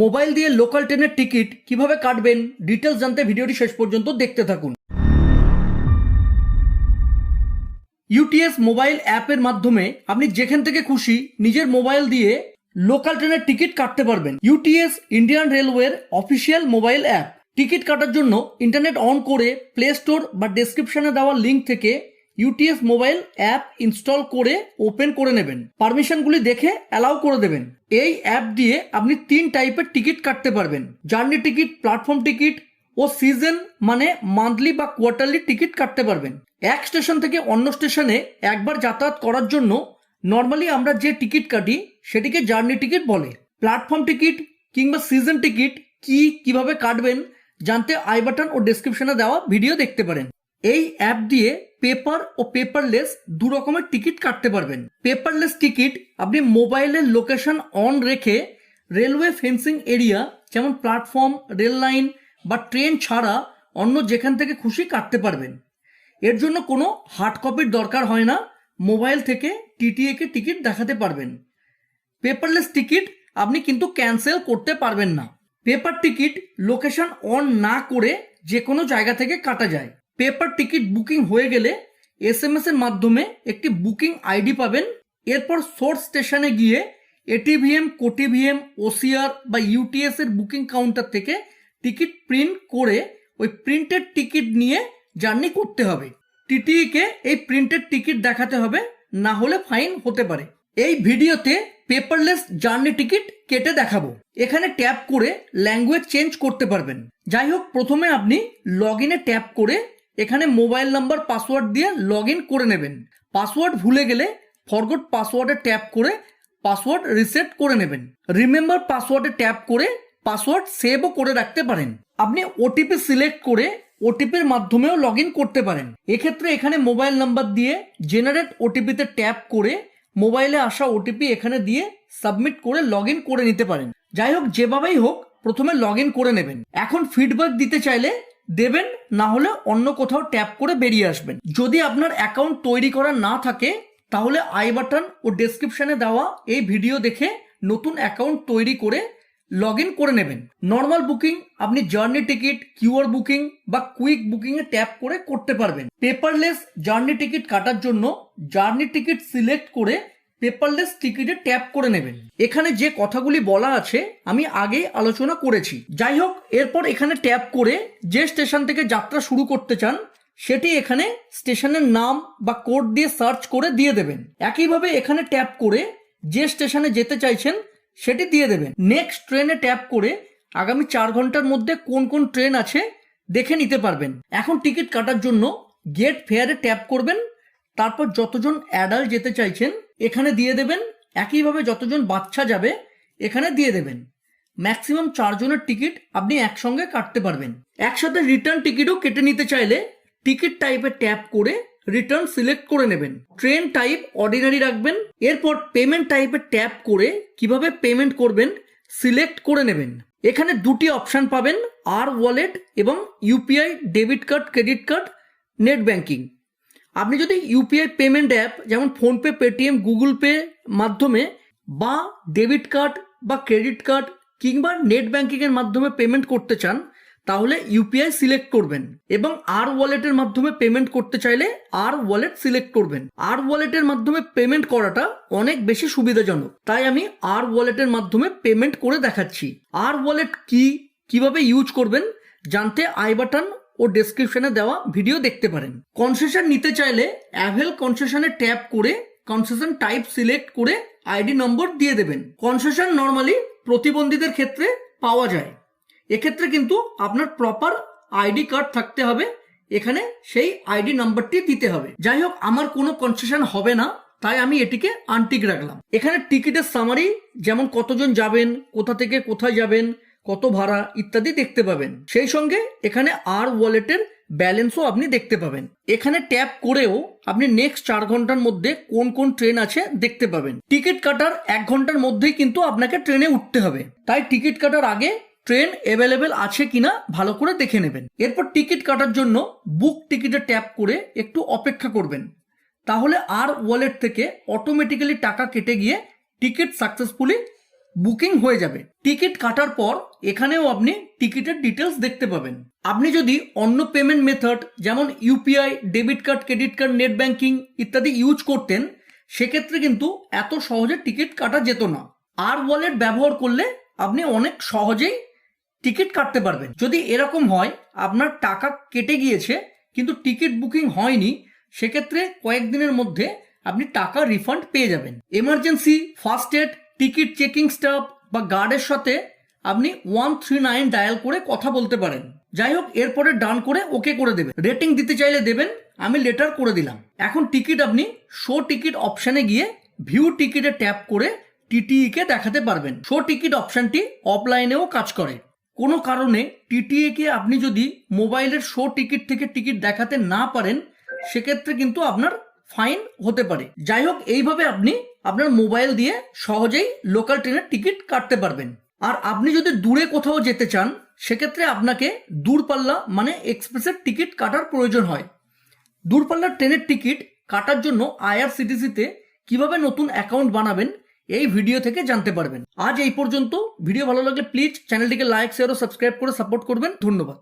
Mobile দিয়ে local ট্রেনের ticket কীভাবে কাটবেন? ডিটেলস জানতে ভিডিওটি শেষ পর্যন্ত দেখতে থাকুন। ইউটিএস মোবাইল অ্যাপের মাধ্যমে আপনি যেখান থেকে খুশি নিজের মোবাইল দিয়ে লোকাল ট্রেনের টিকিট কাটতে পারবেন। ইউটিএস ইন্ডিয়ান রেলওয়ের অফিসিয়াল মোবাইল অ্যাপ। টিকিট কাটার জন্য ইন্টারনেট অন করে প্লে স্টোর বা ডেসক্রিপশনে দেওয়া লিঙ্ক থেকে ইউটিএস মোবাইল অ্যাপ ইনস্টল করে ওপেন করে নেবেন। পারমিশনগুলি দেখে অ্যালাউ করে দেবেন। এই অ্যাপ দিয়ে আপনি তিন টাইপের টিকিট কাটতে পারবেন। জার্নি টিকিট প্ল্যাটফর্ম টিকিট ও সিজন মানে মান্থলি বা কোয়ার্টারলি টিকিট কাটতে পারবেন। এক স্টেশন থেকে অন্য স্টেশনে একবার যাতায়াত করার জন্য নর্মালি আমরা যে টিকিট কাটি, সেটিকে জার্নি টিকিট বলে। প্ল্যাটফর্ম টিকিট কিংবা সিজন টিকিট কি কীভাবে কাটবেন, জানতে আই বাটন ও ডেসক্রিপশনে দেওয়া ভিডিও দেখতে পারেন। এই অ্যাপ দিয়ে পেপার ও পেপারলেস দু রকমের টিকিট কাটতে পারবেন। পেপারলেস টিকিট আপনি মোবাইলের লোকেশন অন রেখে রেলওয়ে ফেন্সিং এরিয়া, যেমন প্ল্যাটফর্ম, রেল লাইন বা ট্রেন ছাড়া অন্য যেখান থেকে খুশি কাটতে পারবেন। এর জন্য কোনো হার্ড কপির দরকার হয় না, মোবাইল থেকে টিটিএ কে টিকিট দেখাতে পারবেন। পেপারলেস টিকিট আপনি কিন্তু ক্যান্সেল করতে পারবেন না। পেপার টিকিট লোকেশন অন না করে যে কোনো জায়গা থেকে কাটা যায়। পেপার টিকিট বুকিং হয়ে গেলে এস এম এস এর মাধ্যমে একটি বুকিং আইডি পাবেন। এরপর সোর্স স্টেশনে গিয়ে এটিভিএম কোটিভিএম ওসিআর বা ইউটিএস এর বুকিং কাউন্টার থেকে টিকিট প্রিন্ট করে ওই প্রিন্টেড টিকিট নিয়ে জার্নি করতে হবে। টিটিই কে এই প্রিন্টেড টিকিট দেখাতে হবে, না হলে ফাইন হতে পারে। এই ভিডিওতে পেপারলেস জার্নি টিকিট কেটে দেখাবো। এখানে ট্যাপ করে ল্যাঙ্গুয়েজ চেঞ্জ করতে পারবেন। যাই হোক, প্রথমে আপনি লগ ইনে ট্যাপ করে এখানে মোবাইল নাম্বার, পাসওয়ার্ড দিয়ে লগ করে নেবেন। পাসওয়ার্ড ভুলে গেলে ফরগট পাসওয়ার্ডে ট্যাপ করে পাসওয়ার্ড রিসেট করে নেবেন। রিমেম্বার পাসওয়ার্ডে ট্যাপ করে পাসওয়ার্ড সেভও করে রাখতে পারেন। আপনি ওটিপি সিলেক্ট করে ওটিপির মাধ্যমেও লগ করতে পারেন। এক্ষেত্রে এখানে মোবাইল নাম্বার দিয়ে জেনারেট ওটিপিতে ট্যাপ করে মোবাইলে আসা ওটিপি এখানে দিয়ে সাবমিট করে লগ করে নিতে পারেন। যাই হোক, যেভাবেই হোক, প্রথমে লগ করে নেবেন। এখন ফিডব্যাক দিতে চাইলে দেবেন, না হলে অন্য কোথাও ট্যাপ করে বেরিয়ে আসবেন। যদি আপনার অ্যাকাউন্ট তৈরি করা না থাকে, তাহলে আই বাটন ও ডেসক্রিপশনে দেওয়া এই ভিডিও দেখে নতুন অ্যাকাউন্ট তৈরি করে লগ ইন করে নেবেন। নর্মাল বুকিং, আপনি জার্নি টিকিট, কিউআর বুকিং বা কুইক বুকিং এ ট্যাপ করে করতে পারবেন। পেপারলেস জার্নি টিকিট কাটার জন্য জার্নি টিকিট সিলেক্ট করে পেপারলেস টিকিটে ট্যাপ করে নেবেন। এখানে যে কথাগুলি বলা আছে, আমি আগেই আলোচনা করেছি। যাই হোক, এরপর এখানে ট্যাপ করে যে স্টেশন থেকে যাত্রা শুরু করতে চান, সেটি এখানে স্টেশনের নাম বা কোড দিয়ে সার্চ করে দিয়ে দেবেন। একইভাবে এখানে ট্যাপ করে যে স্টেশনে যেতে চাইছেন, সেটি দিয়ে দেবেন। নেক্সট ট্রেনে ট্যাপ করে আগামী চার ঘণ্টার মধ্যে কোন কোন ট্রেন আছে, দেখে নিতে পারবেন। এখন টিকিট কাটার জন্য গেট ফেয়ারে ট্যাপ করবেন। তারপর যতজন অ্যাডাল্ট যেতে চাইছেন, এখানে দিয়ে দেবেন, একইভাবে যতজন বাচ্চা যাবে, এখানে দিয়ে দেবেন। ম্যাক্সিমাম চারজনের টিকিট আপনি একসঙ্গে কাটতে পারবেন। একসাথে রিটার্ন টিকিটও কেটে নিতে চাইলে টিকিট টাইপে ট্যাপ করে রিটার্ন সিলেক্ট করে নেবেন। ট্রেন টাইপ অর্ডিনারি রাখবেন, এরপর পেমেন্ট টাইপে ট্যাপ করে কীভাবে পেমেন্ট করবেন সিলেক্ট করে নেবেন। এখানে দুটি অপশন পাবেন আর ওয়ালেট এবং UPI debit card credit card net banking আপনি যদি ইউপিআই পেমেন্ট অ্যাপ যেমন ফোনপে পেটিএম গুগল পে মাধ্যমে বা ডেবিট কার্ড বা ক্রেডিট কার্ড কিংবা নেট ব্যাঙ্কিংয়ের মাধ্যমে পেমেন্ট করতে চান, তাহলে ইউপিআই সিলেক্ট করবেন এবং আর ওয়ালেটের মাধ্যমে পেমেন্ট করতে চাইলে আর ওয়ালেট সিলেক্ট করবেন। আর ওয়ালেটের মাধ্যমে পেমেন্ট করাটা অনেক বেশি সুবিধাজনক। তাই আমি আর ওয়ালেটের মাধ্যমে পেমেন্ট করে দেখাচ্ছি। আর ওয়ালেট কি, কীভাবে ইউজ করবেন, জানতে আই বাটন ও ডেসক্রিপশনে দেওয়া ভিডিও দেখতে পারেন। কনসেশন নিতে চাইলে অ্যাভেল কনসেশনে ট্যাপ করে কনসেশন টাইপ সিলেক্ট করে আইডি নম্বর দিয়ে দেবেন। কনসেশন নর্মালি প্রতিবন্ধীদের ক্ষেত্রে পাওয়া যায়। এক্ষেত্রে কিন্তু আপনার প্রপার আইডি কার্ড থাকতে হবে। এখানে সেই আইডি নাম্বারটি দিতে হবে। যাই হোক, আমার কোনো কনসেশন হবে না, তাই আমি এটিকে আনটিক রাখলাম। এখানে টিকিটের সামারি যেমন কতজন যাবেন, কোথা থেকে কোথায় যাবেন কত ভাড়া ইত্যাদি দেখতে পাবেন। সেই সঙ্গে এখানে আর ওয়ালেটের ব্যালেন্সও আপনি দেখতে পাবেন। এখানে ট্যাপ করেও আপনি নেক্সট চার ঘণ্টার মধ্যে কোন কোন ট্রেন আছে দেখতে পাবেন। টিকিট কাটার এক ঘণ্টার মধ্যেই কিন্তু আপনাকে ট্রেনে উঠতে হবে। তাই টিকিট কাটার আগে ট্রেন অ্যাভেলেবেল আছে কিনা ভালো করে দেখে নেবেন। এরপর টিকিট কাটার জন্য বুক টিকিটে ট্যাপ করে একটু অপেক্ষা করবেন। তাহলে আর ওয়ালেট থেকে অটোমেটিক্যালি টাকা কেটে গিয়ে টিকিট সাকসেসফুলি বুকিং হয়ে যাবে। টিকিট কাটার পর এখানেও আপনি টিকিটের ডিটেলস দেখতে পাবেন। আপনি যদি অন্য পেমেন্ট মেথড যেমন UPI debit card credit card net banking ইত্যাদি ইউজ করতেন, সেক্ষেত্রে কিন্তু এত সহজে টিকিট কাটা যেত না। আর ওয়ালেট ব্যবহার করলে আপনি অনেক সহজেই টিকিট কাটতে পারবেন। যদি এরকম হয়, আপনার টাকা কেটে গিয়েছে, কিন্তু টিকিট বুকিং হয়নি, সেক্ষেত্রে কয়েকদিনের মধ্যে আপনি টাকা রিফান্ড পেয়ে যাবেন। Emergency first aid ticket checking staff বা গার্ডের সাথে আপনি ওয়ান থ্রি নাইন ডায়াল করে কথা বলতে পারেন। যাই হোক, এরপরে ডান করে ওকে করে দেবেন। রেটিং দিতে চাইলে দেবেন, আমি লেটার করে দিলাম। এখন টিকিট আপনি শো টিকিট অপশানে গিয়ে ভিউ টিকিটে ট্যাপ করে টিটিই কে দেখাতে পারবেন। শো টিকিট অপশানটি অফলাইনেও কাজ করে। কোনো কারণে টিটিএ কে আপনি যদি মোবাইলের শো টিকিট থেকে টিকিট দেখাতে না পারেন, সেক্ষেত্রে কিন্তু আপনার ফাইন হতে পারে। যাই হোক, এইভাবে আপনি আপনার মোবাইল দিয়ে সহজেই লোকাল ট্রেনের টিকিট কাটতে পারবেন। আর আপনি যদি দূরে কোথাও যেতে চান, সেক্ষেত্রে আপনাকে দূরপাল্লা মানে এক্সপ্রেসের টিকিট কাটার প্রয়োজন হয়। দূরপাল্লার ট্রেনের টিকিট কাটার জন্য আইআরসিটিসিতে কীভাবে নতুন অ্যাকাউন্ট বানাবেন, এই ভিডিও থেকে জানতে পারবেন। আজ এই পর্যন্ত। ভিডিও ভালো লাগলে প্লিজ চ্যানেলটিকে লাইক, শেয়ার ও সাবস্ক্রাইব করে সাপোর্ট করবেন। ধন্যবাদ।